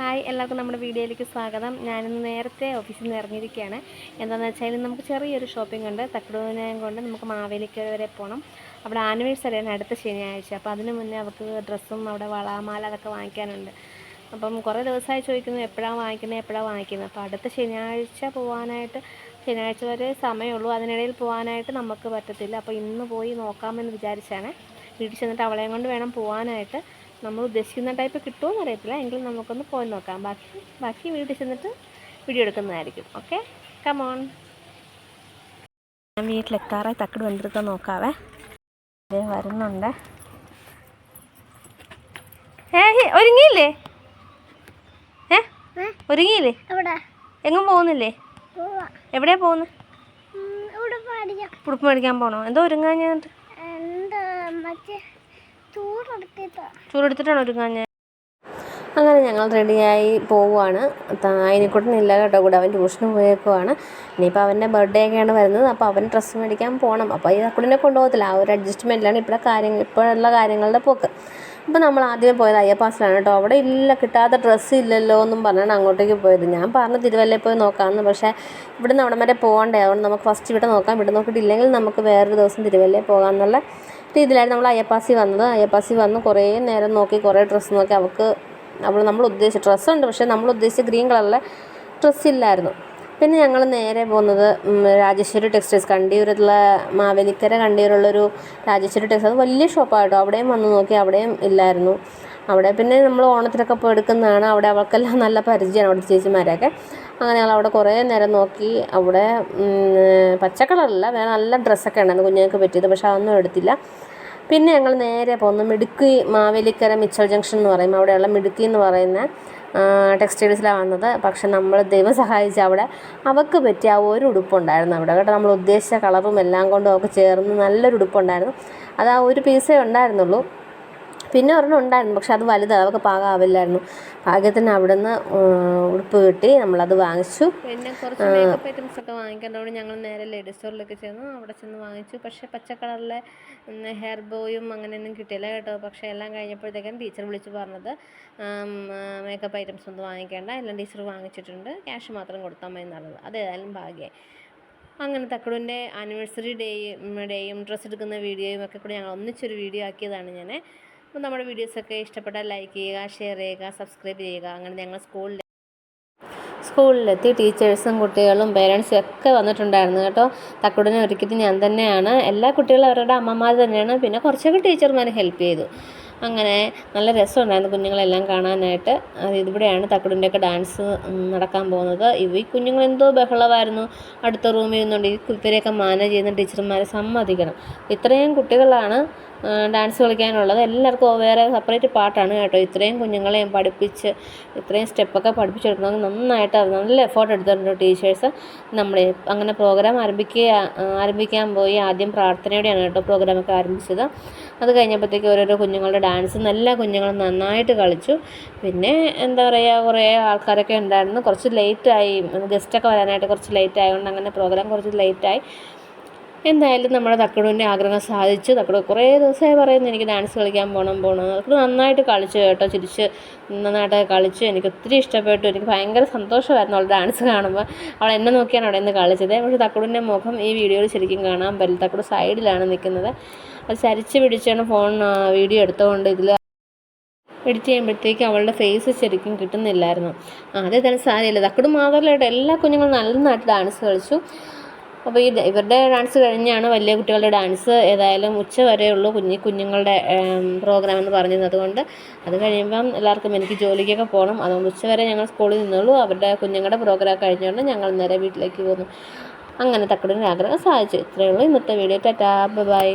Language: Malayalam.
ഹായ് എല്ലാവർക്കും നമ്മുടെ വീഡിയോയിലേക്ക് സ്വാഗതം. ഞാനിന്ന് നേരത്തെ ഓഫീസിൽ നിന്ന് ഇറങ്ങിയിരിക്കുകയാണ്. എന്താണെന്ന് വെച്ചാൽ നമുക്ക് ചെറിയൊരു ഷോപ്പിംഗ് ഉണ്ട്. തക്കടൂനയം കൊണ്ട് നമുക്ക് മാവേലിക്കര വരെ പോകണം അവിടെ ആനിവേഴ്സറിയാണ് അടുത്ത ശനിയാഴ്ച. അപ്പോൾ അതിന് മുന്നേ അവർക്ക് ഡ്രസ്സും അവിടെ വളാമാല അതൊക്കെ വാങ്ങിക്കാനുണ്ട്. അപ്പം കുറേ ദിവസമായി ചോദിക്കുന്നു എപ്പോഴാണ് വാങ്ങിക്കുന്നത് എപ്പോഴാണ് വാങ്ങിക്കുന്നത് അപ്പോൾ അടുത്ത ശനിയാഴ്ച പോകാനായിട്ട് ശനിയാഴ്ച വരെ സമയമുള്ളൂ. അതിനിടയിൽ പോകാനായിട്ട് നമുക്ക് പറ്റത്തില്ല. അപ്പോൾ ഇന്ന് പോയി നോക്കാമെന്ന് വിചാരിച്ചാണ്. വീട്ടിൽ ചെന്നിട്ട് അവളെയും കൊണ്ട് വേണം പോകാനായിട്ട് നമ്മൾ ഉദ്ദേശിക്കുന്ന ടൈപ്പ് കിട്ടുമോ അറിയത്തില്ല. എങ്കിലും നമുക്കൊന്ന് പോയി നോക്കാം. ബാക്കി ബാക്കി വീട്ടിൽ ചെന്നിട്ട് വീഡിയോ എടുക്കുന്നതായിരിക്കും. ഓക്കെ കമോൺ ഞാൻ വീട്ടിലെത്താറായി. തക്കട് വെന്തെടുത്താൽ നോക്കാവേ. വരുന്നുണ്ട്. ഒരുങ്ങിയില്ലേ? ഏ ഒരുങ്ങിയില്ലേ? എങ്ങും പോകുന്നില്ലേ? എവിടെയാ പോകുന്നത് ഉടുപ്പ് മേടിക്കാൻ പോണോ? എന്തോ ഒരുങ്ങാൻ ഞാൻ ചൂടെടുത്തിട്ടാണ് ഒരുങ്ങാൻ ഞാൻ അങ്ങനെ ഞങ്ങൾ റെഡിയായി പോവുകയാണ് അതിനെക്കൂട്ടനില്ല കേട്ടോ. കൂടെ അവൻ ട്യൂഷന് പോയേക്കുവാണ്. ഇനിയിപ്പോൾ അവന്റെ ബർത്ത്ഡേ ഒക്കെയാണ് വരുന്നത്. അപ്പോൾ അവൻ ഡ്രസ്സ് മേടിക്കാൻ പോകണം അപ്പോൾ ഈ അക്കുടിനെ കൊണ്ടുപോകത്തില്ല. ആ ഒരു അഡ്ജസ്റ്റ്മെന്റിലാണ് ഇപ്പോഴത്തെ കാര്യങ്ങൾ ഇപ്പോഴുള്ള കാര്യങ്ങളുടെ പോക്ക്. അപ്പോൾ നമ്മൾ ആദ്യമേ പോയത് അയ്യപ്പാസിലാണ് കേട്ടോ. അവിടെ ഇല്ല കിട്ടാത്ത ഡ്രസ്സ് ഇല്ലല്ലോ എന്നും പറഞ്ഞാണ് അങ്ങോട്ടേക്ക് പോയത്. ഞാൻ പറഞ്ഞു തിരുവല്ലയിൽ പോയി നോക്കാമെന്ന് പക്ഷേ ഇവിടുന്ന് അവിടം വരെ പോകണ്ടേ. അതുകൊണ്ട് നമുക്ക് ഫസ്റ്റ് ഇവിടെ നോക്കാം. ഇവിടെ നോക്കിയിട്ടില്ലെങ്കിൽ നമുക്ക് വേറൊരു ദിവസം തിരുവല്ലയിൽ പോകാമെന്നുള്ള രീതിയിലായിരുന്നു നമ്മൾ അയ്യപ്പാസി വന്നത്. അയ്യപ്പാസി വന്ന് കുറേ നേരം നോക്കി കുറേ ഡ്രസ്സ് നോക്കി അവൾക്ക് അവൾ നമ്മൾ ഉദ്ദേശിച്ച ഡ്രസ്സുണ്ട് പക്ഷേ നമ്മൾ ഉദ്ദേശിച്ച ഗ്രീൻ കളറിലെ ഡ്രസ്സ് ഇല്ലായിരുന്നു. പിന്നെ ഞങ്ങൾ നേരെ പോകുന്നത് രാജേശ്വരി ടെക്സ്റ്റൈൽസ് കണ്ടിയൂരുള്ള മാവേലിക്കര കണ്ടിയൂരുള്ളൊരു രാജേശ്വരി ടെക്സ്റ്റൈൽസ് അത് വലിയ ഷോപ്പായിട്ടോ അവിടെയും വന്ന് നോക്കി അവിടെയും ഇല്ലായിരുന്നു. അവിടെ. പിന്നെ നമ്മൾ ഓണത്തിനൊക്കെ പോയി എടുക്കുന്നതാണ്. അവിടെ അവൾക്കെല്ലാം നല്ല പരിചയമാണ് അവിടുത്തെ ചേച്ചിമാരൊക്കെ അങ്ങനെ ഞങ്ങൾ അവിടെ കുറേ നേരം നോക്കി. അവിടെ പച്ചക്കളല്ല വേറെ നല്ല ഡ്രസ്സൊക്കെ ഉണ്ടായിരുന്നു കുഞ്ഞുങ്ങൾക്ക് പറ്റിയത്. പക്ഷെ അതൊന്നും എടുത്തില്ല. പിന്നെ ഞങ്ങൾ നേരെ പോകുന്നു മിടുക്കി മാവേലിക്കര മിച്ചൽ ജംഗ്ഷൻ എന്ന് പറയും. അവിടെയുള്ള മിടുക്കി എന്ന് പറയുന്ന ടെക്സ്റ്റൈൽസിലാണ് വന്നത്. പക്ഷെ നമ്മൾ ദൈവം സഹായിച്ച് അവിടെ അവൾക്ക് പറ്റിയ ആ ഒരു ഉടുപ്പുണ്ടായിരുന്നു അവിടെ. കേട്ടോ നമ്മൾ ഉദ്ദേശിച്ച കളറും എല്ലാം കൊണ്ടും അവൾക്ക് ചേർന്ന് നല്ലൊരു ഉടുപ്പുണ്ടായിരുന്നു. അത് ആ ഒരു പീസേ ഉണ്ടായിരുന്നുള്ളൂ. പിന്നെ ഒരെണ്ണം ഉണ്ടായിരുന്നു. പക്ഷെ അത് വലുതാണ് അതൊക്കെ പാകമാവില്ലായിരുന്നു. ഭാഗ്യത്തിന് അവിടെ നിന്ന് ഉടുപ്പ് കിട്ടി. നമ്മളത് വാങ്ങിച്ചു. പിന്നെ കുറച്ച് മേക്കപ്പ് ഐറ്റംസ് ഒക്കെ വാങ്ങിക്കേണ്ടതുകൊണ്ട് ഞങ്ങൾ നേരെ ലേഡീസ് സ്റ്റോറിലേക്ക് ചെന്നു. അവിടെ ചെന്ന് വാങ്ങിച്ചു. പക്ഷേ പച്ച കളറിലെ ഹെയർ ബോയും അങ്ങനെയൊന്നും കിട്ടിയില്ല കേട്ടോ. പക്ഷേ എല്ലാം കഴിഞ്ഞപ്പോഴത്തേക്കും ടീച്ചർ വിളിച്ച് പറഞ്ഞത് മേക്കപ്പ് ഐറ്റംസ് ഒന്നും വാങ്ങിക്കേണ്ട. എല്ലാം ടീച്ചർ വാങ്ങിച്ചിട്ടുണ്ട്. ക്യാഷ് മാത്രം കൊടുത്താൽ മതി എന്നുള്ളത്. അതേതായാലും ഭാഗ്യമായി. അങ്ങനെ തക്കടുവിന്റെ ആനിവേഴ്സറി ഡേയും ഡേയും ഡ്രസ്സ് എടുക്കുന്ന വീഡിയോയും ഒക്കെ കൂടി ഞങ്ങൾ ഒന്നിച്ചൊരു വീഡിയോ ആക്കിയതാണ് ഞാൻ അപ്പോൾ നമ്മുടെ വീഡിയോസൊക്കെ ഇഷ്ടപ്പെട്ടാൽ ലൈക്ക് ചെയ്യുക ഷെയർ ചെയ്യുക സബ്സ്ക്രൈബ് ചെയ്യുക. അങ്ങനെ ഞങ്ങൾ സ്കൂളിൽ സ്കൂളിലെത്തി ടീച്ചേഴ്സും കുട്ടികളും പേരൻസും ഒക്കെ വന്നിട്ടുണ്ടായിരുന്നു കേട്ടോ. തക്കുടനെ ഒരുക്കിയത് ഞാൻ തന്നെയാണ്. എല്ലാ കുട്ടികളും അവരുടെ അമ്മമാർ തന്നെയാണ്. പിന്നെ കുറച്ചൊക്കെ ടീച്ചർമാർ ഹെൽപ്പ് ചെയ്തു. അങ്ങനെ നല്ല രസമുണ്ടായിരുന്നു കുഞ്ഞുങ്ങളെല്ലാം കാണാനായിട്ട്. അത് ഇവിടെയാണ് തക്കുടിന്റെയൊക്കെ ഡാൻസ് നടക്കാൻ പോകുന്നത്. ഇവ ഈ കുഞ്ഞുങ്ങൾ എന്തോ ബഹളമായിരുന്നു. അടുത്ത റൂമിൽ നിന്നുകൊണ്ട് ഈ ഇവരെയൊക്കെ മാനേജ് ചെയ്യുന്ന ടീച്ചർമാരെ സമ്മതിക്കണം. ഇത്രയും കുട്ടികളാണ് ഡാൻസ് കളിക്കാനുള്ളത്. എല്ലാവർക്കും വേറെ സെപ്പറേറ്റ് പാട്ടാണ് കേട്ടോ. ഇത്രയും കുഞ്ഞുങ്ങളെയും പഠിപ്പിച്ച് ഇത്രയും സ്റ്റെപ്പൊക്കെ പഠിപ്പിച്ചെടുക്കണമെങ്കിൽ നന്നായിട്ട് നല്ല എഫേർട്ട് എടുത്തിട്ടുണ്ട് ടീച്ചേഴ്സ്. നമ്മുടെ അങ്ങനെ പ്രോഗ്രാം ആരംഭിക്കുക ആരംഭിക്കാൻ പോയി ആദ്യം പ്രാർത്ഥനയോടെയാണ് കേട്ടോ പ്രോഗ്രാമൊക്കെ ആരംഭിച്ചത്. അത് കഴിഞ്ഞപ്പോഴത്തേക്ക് ഓരോരോ കുഞ്ഞുങ്ങളുടെ ഡാൻസ് എല്ലാ കുഞ്ഞുങ്ങളും നന്നായിട്ട് കളിച്ചു. പിന്നെ എന്താ പറയുക കുറേ ആൾക്കാരൊക്കെ ഉണ്ടായിരുന്നു. കുറച്ച് ലേറ്റായി ഗസ്റ്റൊക്കെ വരാനായിട്ട് കുറച്ച് ലേറ്റ് ആയതുകൊണ്ട് അങ്ങനെ പ്രോഗ്രാം കുറച്ച് ലേറ്റായി എന്തായാലും നമ്മുടെ തക്കടുവിന്റെ ആഗ്രഹം സാധിച്ചു. തക്കടു കുറേ ദിവസമായി പറയുന്നു എനിക്ക് ഡാൻസ് കളിക്കാൻ പോകണം പോകണം തക്കടു നന്നായിട്ട് കളിച്ചു കേട്ടോ ചിരിച്ച് നന്നായിട്ട് കളിച്ചു. എനിക്ക് ഒത്തിരി ഇഷ്ടപ്പെട്ടു. എനിക്ക് ഭയങ്കര സന്തോഷമായിരുന്നു അവൾ ഡാൻസ് കാണുമ്പോൾ അവൾ എന്നെ നോക്കിയാണ് അവിടെ നിന്ന് കളിച്ചത്. പക്ഷേ തക്കടുവിന്റെ മുഖം ഈ വീഡിയോയിൽ ശരിക്കും കാണാൻ പറ്റില്ല. തക്കടു സൈഡിലാണ് നിൽക്കുന്നത്. അത് ചരിച്ച് പിടിച്ചാണ് ഫോൺ വീഡിയോ എടുത്തുകൊണ്ട് ഇതിൽ എഡിറ്റ് ചെയ്യുമ്പോഴത്തേക്ക് അവളുടെ ഫേസ് ശരിക്കും കിട്ടുന്നില്ലായിരുന്നു. ആ അതേ തന്നെ സാരമില്ല തക്കട് മാത്രമല്ല എല്ലാ കുഞ്ഞുങ്ങളും നന്നായിട്ട് ഡാൻസ് കളിച്ചു. അപ്പോൾ ഈ ഇവരുടെ ഡാൻസ് കഴിഞ്ഞാണ് വലിയ കുട്ടികളുടെ ഡാൻസ് ഏതായാലും ഉച്ച വരെയുള്ളൂ കുഞ്ഞി കുഞ്ഞുങ്ങളുടെ പ്രോഗ്രാം എന്ന് പറഞ്ഞത് അതുകൊണ്ട് അത് കഴിയുമ്പം എല്ലാവർക്കും എനിക്ക് ജോലിക്കൊക്കെ പോകണം അതുകൊണ്ട് ഉച്ചവരെ ഞങ്ങൾ സ്കൂളിൽ നിന്നുള്ളൂ. അവരുടെ കുഞ്ഞുങ്ങളുടെ പ്രോഗ്രാം കഴിഞ്ഞുകൊണ്ട് ഞങ്ങൾ നേരെ വീട്ടിലേക്ക് പോന്നു അങ്ങനെ തക്കടിന്റെ ആഗ്രഹം സാധിച്ചു. ഇത്രയേ ഉള്ളൂ. ഇന്നത്തെ വീഡിയോ ടാറ്റാ. ബൈ.